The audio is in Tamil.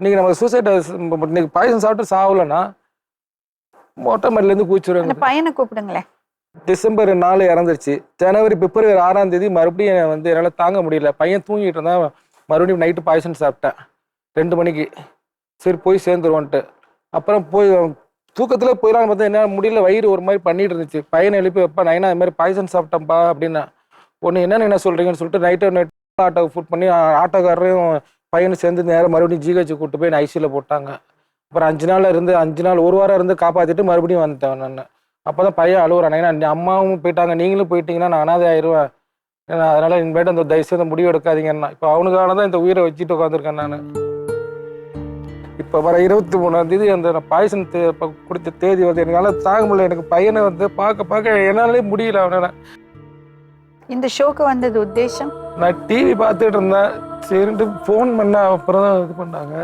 இன்னைக்கு நம்ம சூசைட் இன்னைக்கு பாயசம் சாப்பிட்டு சாவலன்னா மொட்டை மடிலேருந்து கூச்சிருவாங்க பையனை கூப்பிடுங்களேன். டிசம்பர் நாலு இறந்துருச்சு. ஜனவரி பிப்ரவரி ஆறாம் தேதி மறுபடியும் வந்து என்னால் தாங்க முடியல. பையன் தூங்கிட்டு இருந்தான் மறுபடியும் நைட்டு பாய்சன் சாப்பிட்டேன். ரெண்டு மணிக்கு. சரி போய் சேர்ந்துருவோன்ட்டு. அப்புறம் போய் தூக்கத்தில் போயிடலான்னு பார்த்தா என்ன முடியல. வயிறு ஒரு மாதிரி பண்ணிட்டு இருந்துச்சு. பையனை எழுப்பி வைப்பா நைனா இது மாதிரி பாய்சன் சாப்பிட்டேன்ப்பா அப்படின்னா. ஒன்று என்னன்னு என்ன சொல்கிறீங்கன்னு சொல்லிட்டு நைட்டு நைட் ஆட்டோ ஃபுட் பண்ணி ஆட்டோக்காரரையும் பையனை சேர்ந்து நேரம் மறுபடியும் ஜிஹெச் கூட்டு போய் ஐசியில் போட்டாங்க. அப்புறம் அஞ்சு நாள் இருந்து அஞ்சு நாள் ஒரு வாரம் இருந்து காப்பாற்றிட்டு மறுபடியும் வந்துட்டேன் நான் அப்போ தான் பையன் அழுகுறான் ஏன்னா அம்மாவும் போயிட்டாங்க. நீங்களும் போயிட்டீங்கன்னா நான் அனாதை ஆயிடுவேன் ஏன்னா அதனால இனிமேட்டு அந்த தயவுசெய்து அந்த முடிவு எடுக்காதீங்கன்னா இப்போ அவனுக்கான தான் இந்த உயிரை வச்சுட்டு உட்காந்துருக்கேன் நான். இப்போ வர இருபத்தி மூணாம் தேதி அந்த பாய்சன் தே இப்போ கொடுத்த தேதி வந்து என்னால் தாங்க முடியல எனக்கு பையனை வந்து பார்க்க பார்க்க என்னாலே முடியல அவனை இந்த ஷோக்கு வந்தது உத்தேசம்? நான் டிவி பார்த்துட்டு இருந்தேன். சரின்ட்டு ஃபோன் பண்ண அப்புறம் தான் இது பண்ணாங்க.